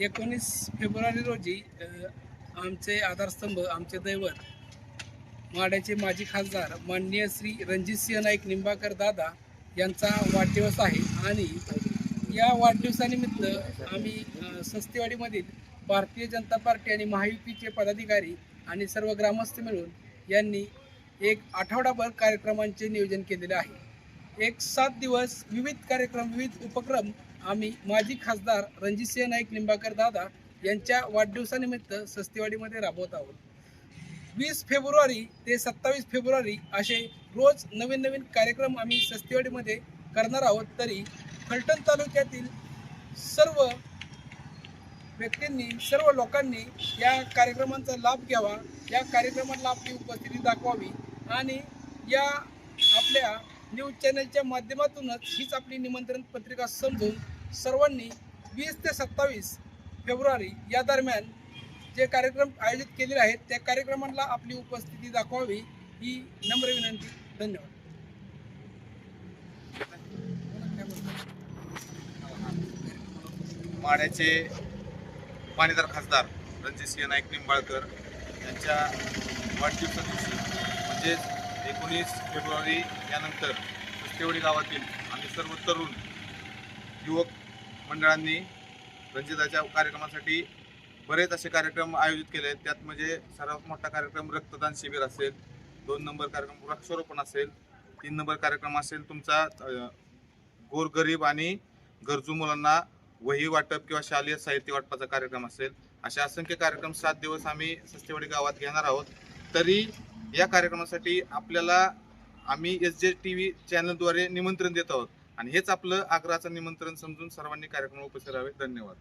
एकोणीस फेब्रुवारी रोजी आमचे आधारस्तंभ आमचे दैवत माड्याचे माजी खासदार माननीय श्री रणजितसिंह नाईक निंबाकर दादा यांचा वाढदिवस आहे. आणि या वाढदिवसानिमित्त आम्ही सस्तेवाडीमधील भारतीय जनता पार्टी आणि महायुतीचे पदाधिकारी आणि सर्व ग्रामस्थ मिळून यांनी एक आठवडाभर कार्यक्रमांचे नियोजन केलेले आहे. एक सात दिवस विविध कार्यक्रम विविध उपक्रम आम्ही माजी खासदार रणजितसिंह नाईक निंबाकर दादा यांच्या वाढदिवसानिमित्त सस्तेवाडीमध्ये राबवत आहोत. वीस फेब्रुवारी ते सत्तावीस फेब्रुवारी असे रोज नवीन नवीन कार्यक्रम आम्ही सस्तेवाडीमध्ये करणार आहोत. तरी फलटण तालुक्यातील सर्व व्यक्तींनी सर्व लोकांनी या कार्यक्रमांचा लाभ घ्यावा. या कार्यक्रमाला आपली उपस्थिती दाखवावी आणि या आपल्या न्यूज चॅनलच्या माध्यमातूनच हीच आपली निमंत्रण पत्रिका समजून सर्वांनी वीस ते सत्तावीस फेब्रुवारी या दरम्यान जे कार्यक्रम आयोजित केलेले आहेत त्या कार्यक्रमांना आपली उपस्थिती दाखवावी ही नम्र विनंती. धन्यवाद. माड्याचे माणीदार खासदार रणजितसिंह नाईक निंबाळकर यांच्या वाढदिवसा दिवशी म्हणजेच एकोणीस फेब्रुवारी यानंतर कुस्तेवडी गावातील आम्ही सर्व तरुण युवक मंडळांनी रंजिताच्या कार्यक्रमासाठी बरेच असे कार्यक्रम आयोजित केले. आहेत त्यात म्हणजे सर्वात मोठा कार्यक्रम रक्तदान शिबिर असेल दोन नंबर कार्यक्रम वृक्षारोपण असेल तीन नंबर कार्यक्रम असेल तुमचा गोरगरीब आणि गरजू मुलांना वही वाटप किंवा शालेय साहित्य वाटपाचा कार्यक्रम असेल. असे असंख्य कार्यक्रम सात दिवस आम्ही सस्तेवाडी गावात घेणार आहोत. तरी या कार्यक्रमासाठी आपल्याला आम्ही एस जे टी व्ही चॅनलद्वारे निमंत्रण देत आहोत. आणि हेच आपलं आग्रहाचं निमंत्रण समजून सर्वांनी कार्यक्रम उपस्थित राहावे. धन्यवाद.